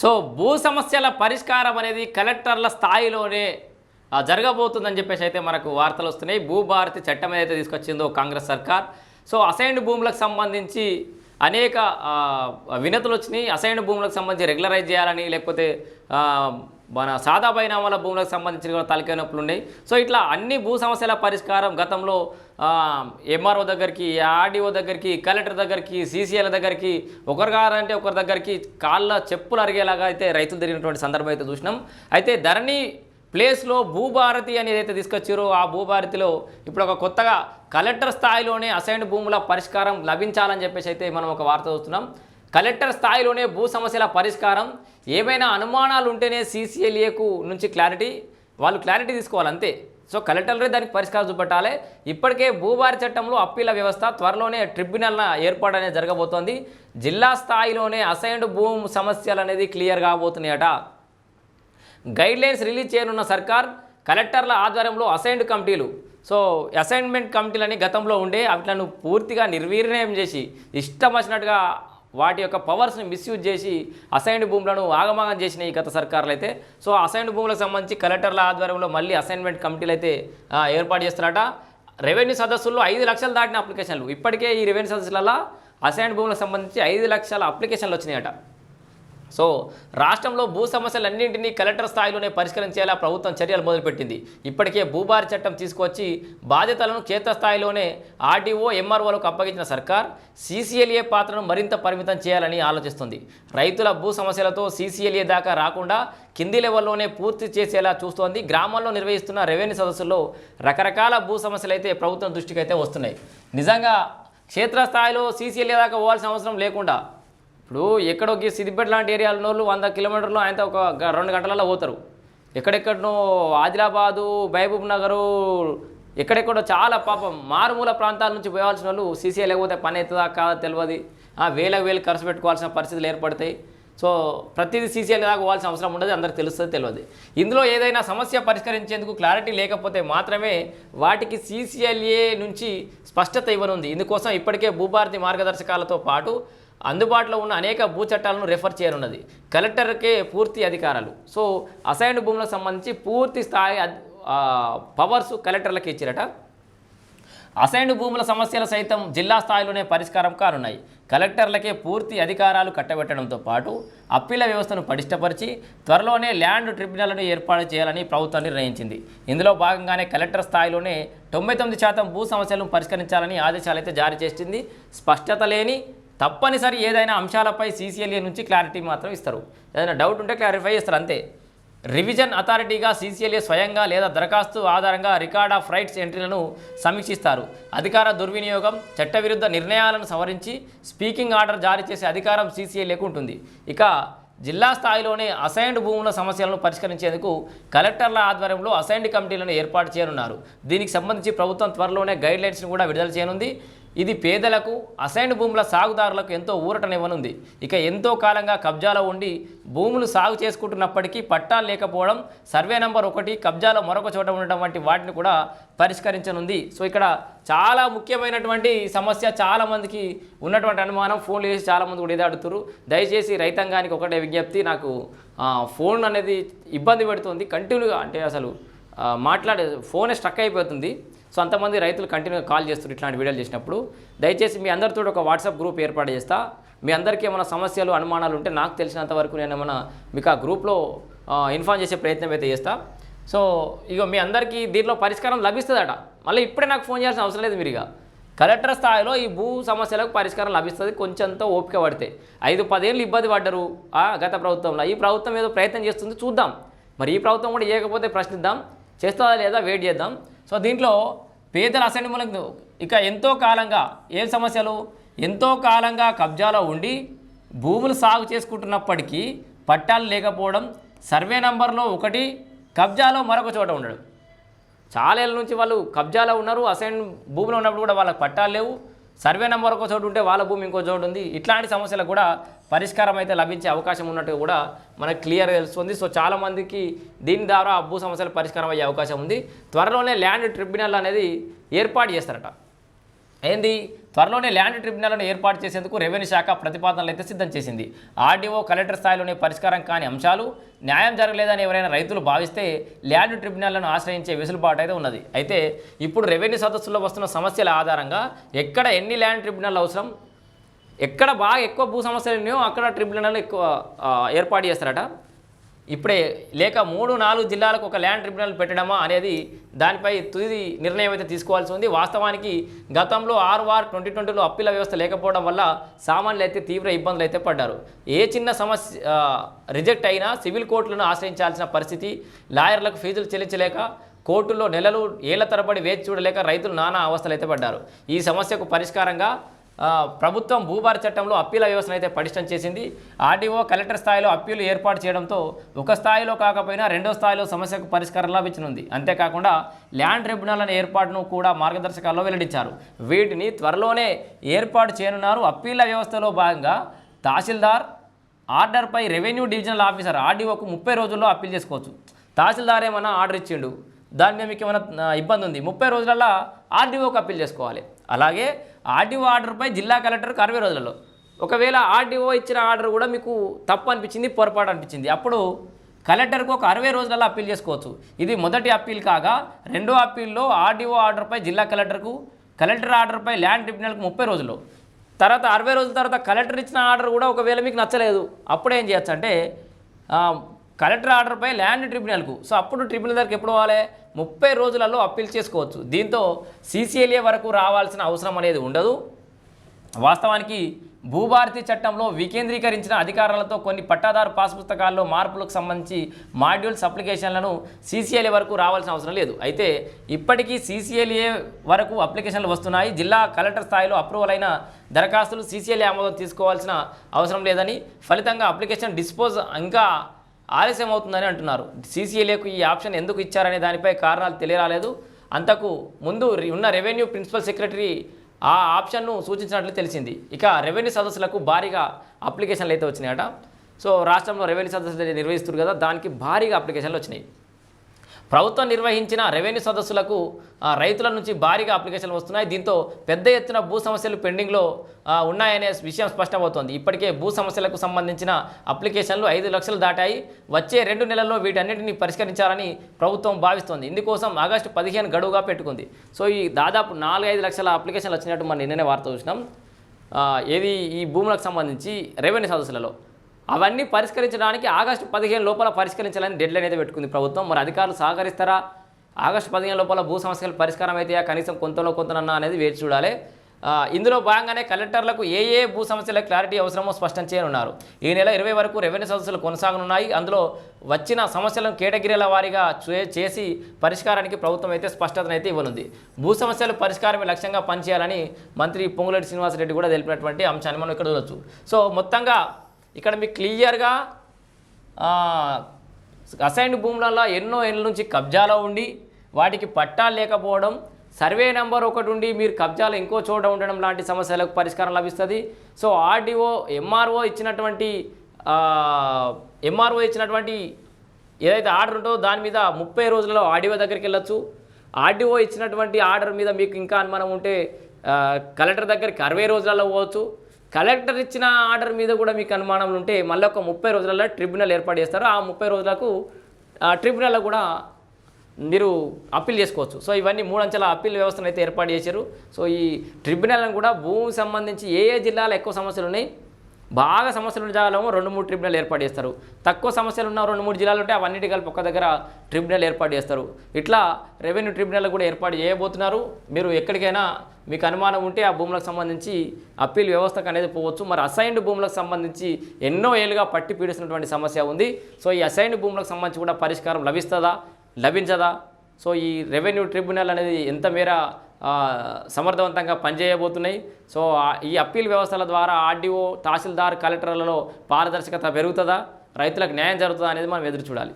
So భూ సమస్యల పరిష్కారం అనేది కలెక్టర్ల స్థాయిలోనే జరగబోతుందని చెప్పేసి అయితే మనకు వార్తలు వస్తున్నాయి. భూభారతి చట్టం ఏదైతే తీసుకొచ్చిందో కాంగ్రెస్ సర్కార్. సో అసైన్డ్ భూములకు సంబంధించి అనేక వినతులు వచ్చినాయి. అసైన్డ్ భూములకు సంబంధించి రెగ్యులరైజ్ చేయాలని లేకపోతే మన సాదా నామల భూములకు సంబంధించిన కూడా తలకాయ నొప్పులు ఉన్నాయి. సో ఇట్లా అన్ని భూ సమస్యల పరిష్కారం గతంలో ఎంఆర్ఓ దగ్గరికి ఆర్డీఓ దగ్గరికి కలెక్టర్ దగ్గరికి సీసీఎల్ దగ్గరికి ఒకరు కాదంటే ఒకరి దగ్గరికి కాళ్ళ చెప్పులు అరిగేలాగా అయితే రైతులు తిరిగినటువంటి సందర్భం అయితే చూసినాం. అయితే ధరణి ప్లేస్లో భూభారతి అనేది అయితే తీసుకొచ్చారో ఆ భూభారతిలో ఇప్పుడు ఒక కొత్తగా కలెక్టర్ స్థాయిలోనే అసైన్డ్ భూముల పరిష్కారం లభించాలని చెప్పేసి అయితే మనం ఒక వార్త చూస్తున్నాం. కలెక్టర్ స్థాయిలోనే భూ సమస్యల పరిష్కారం. ఏమైనా అనుమానాలు ఉంటేనే సీసీఎల్ఏకు నుంచి క్లారిటీ వాళ్ళు క్లారిటీ తీసుకోవాలి అంతే. సో కలెక్టర్లే దానికి పరిష్కారం చూపెట్టాలి. ఇప్పటికే భూభారి చట్టంలో అప్పీల వ్యవస్థ త్వరలోనే ట్రిబ్యునల్ ఏర్పాటు అనేది జరగబోతోంది. జిల్లా స్థాయిలోనే అసైన్డ్ భూమి సమస్యలు అనేది క్లియర్ కాబోతున్నాయట. గైడ్లైన్స్ రిలీజ్ చేయనున్న సర్కార్ కలెక్టర్ల ఆధ్వర్యంలో అసైన్డ్ కమిటీలు. సో అసైన్మెంట్ కమిటీలని గతంలో ఉండే వాటిలను పూర్తిగా నిర్వీర్యం చేసి ఇష్టం వచ్చినట్టుగా వాటి యొక్క పవర్స్ని మిస్యూజ్ చేసి అసైన్డ్ భూములను ఆగమాగం చేసిన ఈ గత సర్కార్లు అయితే సో అసైన్డ్ భూములకు సంబంధించి కలెక్టర్ల ఆధ్వర్యంలో మళ్ళీ అసైన్మెంట్ కమిటీలు అయితే ఏర్పాటు చేస్తున్నారట. రెవెన్యూ సదస్సుల్లో ఐదు లక్షలు దాటిన అప్లికేషన్లు ఇప్పటికే ఈ రెవెన్యూ సదస్సులలో అసైన్డ్ భూములకు సంబంధించి ఐదు లక్షల అప్లికేషన్లు వచ్చినాయట. సో రాష్ట్రంలో భూ సమస్యలన్నింటినీ కలెక్టర్ స్థాయిలోనే పరిష్కరించేలా ప్రభుత్వం చర్యలు మొదలుపెట్టింది. ఇప్పటికే భూభారి చట్టం తీసుకొచ్చి బాధ్యతలను క్షేత్రస్థాయిలోనే ఆర్డీఓ ఎంఆర్ఓలకు అప్పగించిన సర్కార్ సీసీఎల్ఏ పాత్రను మరింత పరిమితం చేయాలని ఆలోచిస్తుంది. రైతుల భూ సమస్యలతో సీసీఎల్ఏ దాకా రాకుండా కింది లెవెల్లోనే పూర్తి చేసేలా చూస్తోంది గ్రామాల్లో నిర్వహిస్తున్న రెవెన్యూ సదస్సుల్లో రకరకాల భూ సమస్యలు అయితే ప్రభుత్వం దృష్టికి అయితే వస్తున్నాయి. నిజంగా క్షేత్రస్థాయిలో సీసీఎల్ఏ దాకా పోవాల్సిన అవసరం లేకుండా ఇప్పుడు ఎక్కడో సిద్దిపేట లాంటి ఏరియాలో వాళ్ళు వంద కిలోమీటర్లు ఆయనతో ఒక గ- రెండు గంటలలో పోతారు. ఎక్కడెక్కడనో ఆదిలాబాదు మహబూబ్ నగరు ఎక్కడెక్కడో చాలా పాపం మారుమూల ప్రాంతాల నుంచి పోవాల్సిన వాళ్ళు సీసీ లేకపోతే పని అవుతుందా కాదా తెలియదు ఆ వేలకు వేలు ఖర్చు పెట్టుకోవాల్సిన పరిస్థితులు ఏర్పడతాయి. సో ప్రతిదీ సీసీఎల్ దాకా పోవాల్సిన అవసరం ఉండదు అందరికి తెలుస్తుంది తెలియదు ఇందులో ఏదైనా సమస్య పరిష్కరించేందుకు క్లారిటీ లేకపోతే మాత్రమే వాటికి సీసీఎల్ఏ నుంచి స్పష్టత ఇవ్వనుంది. ఇందుకోసం ఇప్పటికే భూభారతి మార్గదర్శకాలతో పాటు అందుబాటులో ఉన్న అనేక భూ చట్టాలను రెఫర్ చేయనున్నది. కలెక్టర్కే పూర్తి అధికారాలు. సో అసైన్డ్ భూములకు సంబంధించి పూర్తి స్థాయి పవర్స్ కలెక్టర్లకు ఇచ్చిరట. అసైన్డ్ భూముల సమస్యలు సైతం జిల్లా స్థాయిలోనే పరిష్కారం కానున్నాయి. కలెక్టర్లకే పూర్తి అధికారాలు కట్టబెట్టడంతో పాటు అప్పీల వ్యవస్థను పటిష్టపరిచి త్వరలోనే ల్యాండ్ ట్రిబ్యునల్ను ఏర్పాటు చేయాలని ప్రభుత్వం నిర్ణయించింది. ఇందులో భాగంగానే కలెక్టర్ స్థాయిలోనే తొంభై తొమ్మిది శాతం భూ సమస్యలను పరిష్కరించాలని ఆదేశాలు అయితే జారీ చేసింది. స్పష్టత లేని తప్పనిసరి ఏదైనా అంశాలపై సీసీఎల్ఏ నుంచి క్లారిటీ మాత్రం ఇస్తారు. ఏదైనా డౌట్ ఉంటే క్లారిఫై చేస్తారు అంతే. రివిజన్ అథారిటీగా సీసీఎల్ఏ స్వయంగా లేదా దరఖాస్తు ఆధారంగా రికార్డ్ ఆఫ్ రైట్స్ ఎంట్రీలను సమీక్షిస్తారు. అధికార దుర్వినియోగం చట్టవిరుద్ధ నిర్ణయాలను సవరించి స్పీకింగ్ ఆర్డర్ జారీ చేసే అధికారం సీసీఎల్ఏకు ఉంటుంది. ఇక జిల్లా స్థాయిలోనే అసైన్డ్ భూముల సమస్యలను పరిష్కరించేందుకు కలెక్టర్ల ఆధ్వర్యంలో అసైన్డ్ కమిటీలను ఏర్పాటు చేయనున్నారు. దీనికి సంబంధించి ప్రభుత్వం త్వరలోనే గైడ్లైన్స్ను కూడా విడుదల చేయనుంది. ఇది పేదలకు అసైన్డ్ భూముల సాగుదారులకు ఎంతో ఊరటనివ్వనుంది. ఇక ఎంతో కాలంగా కబ్జాలో ఉండి భూములు సాగు చేసుకుంటున్నప్పటికీ పట్టాలు లేకపోవడం సర్వే నంబర్ ఒకటి కబ్జాలో మరొక చోట ఉండటం వంటి వాటిని కూడా పరిష్కరించనుంది. సో ఇక్కడ చాలా ముఖ్యమైనటువంటి సమస్య చాలామందికి ఉన్నటువంటి అనుమానం. ఫోన్లు చేసి చాలామంది కూడా ఇదే అడుగుతారు దయచేసి రైతాంగానికి ఒకటే విజ్ఞప్తి నాకు ఫోన్ అనేది ఇబ్బంది పెడుతుంది. కంటిన్యూగా అంటే అసలు మాట్లాడే ఫోనే స్ట్రక్ అయిపోతుంది. సో అంతమంది రైతులు కంటిన్యూగా కాల్ చేస్తారు ఇట్లాంటి వీడియోలు చేసినప్పుడు. దయచేసి మీ అందరితో ఒక వాట్సాప్ గ్రూప్ ఏర్పాటు చేస్తా. మీ అందరికీ ఏమైనా సమస్యలు అనుమానాలు ఉంటే నాకు తెలిసినంత వరకు నేను ఏమైనా మీకు ఆ గ్రూప్లో ఇన్ఫార్మ్ చేసే ప్రయత్నం అయితే చేస్తా. సో ఇక మీ అందరికీ దీంట్లో పరిష్కారం లభిస్తుందట. మళ్ళీ ఇప్పుడే నాకు ఫోన్ చేయాల్సిన అవసరం లేదు మీరు ఇక కలెక్టర్ స్థాయిలో ఈ భూ సమస్యలకు పరిష్కారం లభిస్తుంది కొంచెంతో ఓపిక పడితే. ఐదు పదేళ్ళు ఇబ్బంది పడ్డరు ఆ గత ప్రభుత్వంలో. ఈ ప్రభుత్వం ఏదో ప్రయత్నం చేస్తుంది చూద్దాం. మరి ఈ ప్రభుత్వం కూడా చేయకపోతే ప్రశ్నిద్దాం. చేస్తుందా లేదా వెయిట్ చేద్దాం. సో దీంట్లో పేదల అసెంబ్లీలకు ఇక ఎంతో కాలంగా ఏ సమస్యలు? ఎంతో కాలంగా కబ్జాలో ఉండి భూములు సాగు చేసుకుంటున్నప్పటికీ పట్టాలు లేకపోవడం సర్వే నంబర్లో ఒకటి కబ్జాలో మరొక చోట ఉండడం. చాలా ఏళ్ళ నుంచి వాళ్ళు కబ్జాలో ఉన్నారు అసైన్ భూమిలో ఉన్నప్పుడు కూడా వాళ్ళకి పట్టాలు లేవు. సర్వే నెంబర్ ఒక చోటు ఉంటే వాళ్ళ భూమి ఇంకో చోటు ఉంది. ఇట్లాంటి సమస్యలకు కూడా పరిష్కారం అయితే లభించే అవకాశం ఉన్నట్టు కూడా మనకు క్లియర్గా తెలుస్తుంది. సో చాలామందికి దీని ద్వారా ఆ భూ సమస్యల పరిష్కారం అయ్యే అవకాశం ఉంది. త్వరలోనే ల్యాండ్ ట్రిబ్యునల్ అనేది ఏర్పాటు చేస్తారట. ఏంది? త్వరలోనే ల్యాండ్ ట్రిబ్యునల్ను ఏర్పాటు చేసేందుకు రెవెన్యూ శాఖ ప్రతిపాదనలు అయితే సిద్ధం చేసింది. ఆర్డీఓ కలెక్టర్ స్థాయిలోనే పరిష్కారం కాని అంశాలు న్యాయం జరగలేదని ఎవరైనా రైతులు భావిస్తే ల్యాండ్ ట్రిబ్యునల్లను ఆశ్రయించే వెసులుబాటు అయితే ఉన్నది. అయితే ఇప్పుడు రెవెన్యూ సదస్సులో వస్తున్న సమస్యల ఆధారంగా ఎక్కడ ఎన్ని ల్యాండ్ ట్రిబ్యునల్ అవసరం? ఎక్కడ బాగా ఎక్కువ భూ సమస్యలు ఉన్నాయో అక్కడ ట్రిబ్యునల్ ఎక్కువ ఏర్పాటు చేస్తారట. ఇప్పుడే లేక మూడు నాలుగు జిల్లాలకు ఒక ల్యాండ్ ట్రిబ్యునల్ పెట్టడమా అనేది దానిపై తుది నిర్ణయం అయితే తీసుకోవాల్సి ఉంది. వాస్తవానికి గతంలో ఆరు వార్ ట్వంటీ ట్వంటీలో అప్పీల వ్యవస్థ లేకపోవడం వల్ల సామాన్యులు అయితే తీవ్ర ఇబ్బందులు అయితే పడ్డారు. ఏ చిన్న సమస్య రిజెక్ట్ అయినా సివిల్ కోర్టులను ఆశ్రయించాల్సిన పరిస్థితి లాయర్లకు ఫీజులు చెల్లించలేక కోర్టుల్లో నెలలు ఏళ్ళ తరబడి వేచి చూడలేక రైతులు నానా అవస్థలు అయితే పడ్డారు. ఈ సమస్యకు పరిష్కారంగా ప్రభుత్వం భూభార చట్టంలో అప్పీల వ్యవస్థను అయితే పటిష్టం చేసింది. ఆర్డీఓ కలెక్టర్ స్థాయిలో అప్పీలు ఏర్పాటు చేయడంతో ఒక స్థాయిలో కాకపోయినా రెండో స్థాయిలో సమస్యకు పరిష్కారం లభించనుంది. అంతేకాకుండా ల్యాండ్ ట్రిబ్యునల్ ఏర్పాటును కూడా మార్గదర్శకాల్లో వెల్లడించారు. వీటిని త్వరలోనే ఏర్పాటు చేయనున్నారు అప్పీల వ్యవస్థలో భాగంగా తహసీల్దార్ ఆర్డర్పై రెవెన్యూ డివిజనల్ ఆఫీసర్ ఆర్డీఓకు ముప్పై రోజుల్లో అప్పీల్ చేసుకోవచ్చు. తహసీల్దార్ ఏమన్నా ఆర్డర్ ఇచ్చిండు? దాని మీద మీకు ఏమైనా ఇబ్బంది ఉంది? ముప్పై రోజులలో ఆర్డీఓకి అప్పీల్ చేసుకోవాలి. అలాగే ఆర్డీఓ ఆర్డర్పై జిల్లా కలెక్టర్కి అరవై రోజులలో. ఒకవేళ ఆర్డీఓ ఇచ్చిన ఆర్డర్ కూడా మీకు తప్పు అనిపించింది పొరపాటు అనిపించింది. అప్పుడు కలెక్టర్కు ఒక అరవై రోజులలో అప్పీల్ చేసుకోవచ్చు. ఇది మొదటి అప్పీల్ కాగా రెండో అప్పీల్లో ఆర్డీఓ ఆర్డర్పై జిల్లా కలెక్టర్కు కలెక్టర్ ఆర్డర్పై ల్యాండ్ ట్రిబ్యునల్కు ముప్పై రోజులు. తర్వాత అరవై రోజుల తర్వాత కలెక్టర్ ఇచ్చిన ఆర్డర్ కూడా ఒకవేళ మీకు నచ్చలేదు అప్పుడు ఏం చేయొచ్చు అంటే కలెక్టర్ ఆర్డర్పై ల్యాండ్ ట్రిబ్యునల్కు. సో అప్పుడు ట్రిబ్యునల్ దగ్గరికి ఎప్పుడు పోవాలి? ముప్పై రోజులలో అప్పీల్ చేసుకోవచ్చు. దీంతో సీసీఎల్ఏ వరకు రావాల్సిన అవసరం అనేది ఉండదు. వాస్తవానికి భూభారతి చట్టంలో వికేంద్రీకరించిన అధికారాలతో కొన్ని పట్టాదారు పాస్ పుస్తకాల్లో మార్పులకు సంబంధించి మాడ్యూల్స్ అప్లికేషన్లను సీసీఎల్ఏ వరకు రావాల్సిన అవసరం లేదు. అయితే ఇప్పటికీ సీసీఎల్ఏ వరకు అప్లికేషన్లు వస్తున్నాయి. జిల్లా కలెక్టర్ స్థాయిలో అప్రూవల్ అయిన దరఖాస్తులు సీసీఎల్ఏ ఆమోదం తీసుకోవాల్సిన అవసరం లేదని ఫలితంగా అప్లికేషన్ డిస్పోజ్ ఇంకా ఆలస్యం అవుతుందని అంటున్నారు సీసీఏలకు ఈ ఆప్షన్ ఎందుకు ఇచ్చారనే దానిపై కారణాలు తెలియరాలేదు. అంతకు ముందు ఉన్న రెవెన్యూ ప్రిన్సిపల్ సెక్రటరీ ఆ ఆప్షన్ను సూచించినట్లు తెలిసింది. ఇక రెవెన్యూ సదస్సులకు భారీగా అప్లికేషన్లు అయితే వచ్చినాయట. సో రాష్ట్రంలో రెవెన్యూ సదస్సులు నిర్వహిస్తారు కదా దానికి భారీగా అప్లికేషన్లు వచ్చినాయి. ప్రభుత్వం నిర్వహించిన రెవెన్యూ సదస్సులకు రైతుల నుంచి భారీగా అప్లికేషన్లు వస్తున్నాయి. దీంతో పెద్ద ఎత్తున భూ సమస్యలు పెండింగ్లో ఉన్నాయనే విషయం స్పష్టమవుతోంది. ఇప్పటికే భూ సమస్యలకు సంబంధించిన అప్లికేషన్లు ఐదు లక్షలు దాటాయి. వచ్చే రెండు నెలల్లో వీటన్నిటిని పరిష్కరించాలని ప్రభుత్వం భావిస్తోంది. ఇందుకోసం ఆగస్టు పదిహేను గడువుగా పెట్టుకుంది. సో ఈ దాదాపు నాలుగైదు లక్షల అప్లికేషన్లు వచ్చినట్టు మనం నిన్ననే వార్త చూసినాం. ఏది ఈ భూములకు సంబంధించి రెవెన్యూ సదస్సులలో. అవన్నీ పరిష్కరించడానికి ఆగస్టు పదిహేను లోపల పరిష్కరించాలని డెడ్లైన్ అయితే పెట్టుకుంది ప్రభుత్వం. మరి అధికారులు సహకరిస్తారా? ఆగస్టు పదిహేను లోపల భూ సమస్యలు పరిష్కారం అయితే కనీసం కొంతలో కొంతనన్నా అనేది వేచి చూడాలి. ఇందులో భాగంగానే కలెక్టర్లకు ఏ ఏ భూ సమస్యల క్లారిటీ అవసరమో స్పష్టం చేయనున్నారు. ఈ నెల ఇరవై వరకు రెవెన్యూ సదస్సులు కొనసాగనున్నాయి. అందులో వచ్చిన సమస్యలను కేటగిరీల వారీగా చేసి పరిష్కారానికి ప్రభుత్వం అయితే స్పష్టతను అయితే ఇవ్వనుంది. భూ సమస్యలు పరిష్కారమే లక్ష్యంగా పనిచేయాలని మంత్రి పొంగులేటి శ్రీనివాసరెడ్డి కూడా తెలిపినటువంటి అంశాన్ని మనం ఇక్కడ చూడవచ్చు సో మొత్తంగా ఇక్కడ మీకు క్లియర్గా అసైన్డ్ భూములలో ఎన్నో ఏళ్ళ నుంచి కబ్జాలో ఉండి వాటికి పట్టాలు లేకపోవడం సర్వే నెంబర్ ఒకటి ఉండి మీరు కబ్జాలు ఇంకో చోట ఉండడం లాంటి సమస్యలకు పరిష్కారం లభిస్తుంది. సో ఆర్డీఓ ఎంఆర్ఓ ఇచ్చినటువంటి ఎంఆర్ఓ ఇచ్చినటువంటి ఏదైతే ఆర్డర్ ఉంటుందో దాని మీద ముప్పై రోజులలో ఆర్డీఓ దగ్గరికి వెళ్ళొచ్చు. ఆర్డీఓ ఇచ్చినటువంటి ఆర్డర్ మీద మీకు ఇంకా అనుమానం ఉంటే కలెక్టర్ దగ్గరికి అరవై రోజులలో పోవచ్చు. కలెక్టర్ ఇచ్చిన ఆర్డర్ మీద కూడా మీకు అనుమానం ఉంటే మళ్ళీ ఒక ముప్పై రోజులలో ట్రిబ్యునల్ ఏర్పాటు చేస్తారు. ఆ ముప్పై రోజులకు ఆ ట్రిబ్యునల్లో కూడా మీరు అప్పీల్ చేసుకోవచ్చు. సో ఇవన్నీ మూడు అంచెల అప్పీల్ వ్యవస్థను అయితే ఏర్పాటు చేశారు. సో ఈ ట్రిబ్యునల్ని కూడా భూమికి సంబంధించి ఏ ఏ జిల్లాలో ఎక్కువ సమస్యలు ఉన్నాయి బాగా సమస్యలు ఉన్న జాగాలో రెండు మూడు ట్రిబ్యునల్ ఏర్పాటు చేస్తారు. తక్కువ సమస్యలు ఉన్న రెండు మూడు జిల్లాలు ఉంటే అవన్నిటి కలిపి ఒక్క దగ్గర ట్రిబ్యునల్ ఏర్పాటు చేస్తారు. ఇట్లా రెవెన్యూ ట్రిబ్యునల్ కూడా ఏర్పాటు చేయబోతున్నారు. మీరు ఎక్కడికైనా మీకు అనుమానం ఉంటే ఆ భూములకు సంబంధించి అప్పీల్ వ్యవస్థకు అనేది పోవచ్చు. మరి అసైన్డ్ భూములకు సంబంధించి ఎన్నో ఏళ్ళుగా పట్టి పీడిస్తున్నటువంటి సమస్య ఉంది. సో ఈ అసైన్డ్ భూములకు సంబంధించి కూడా పరిష్కారం లభిస్తుందా? లభించదా? సో ఈ రెవెన్యూ ట్రిబ్యునల్ అనేది ఎంత మేర సమర్థవంతంగా పనిచేయబోతున్నాయి. సో ఈ అప్పీల్ వ్యవస్థల ద్వారా ఆర్డీఓ తహసీల్దార్ కలెక్టర్లలో పారదర్శకత పెరుగుతుందా? రైతులకు న్యాయం జరుగుతుందా అనేది మనం ఎదురు చూడాలి.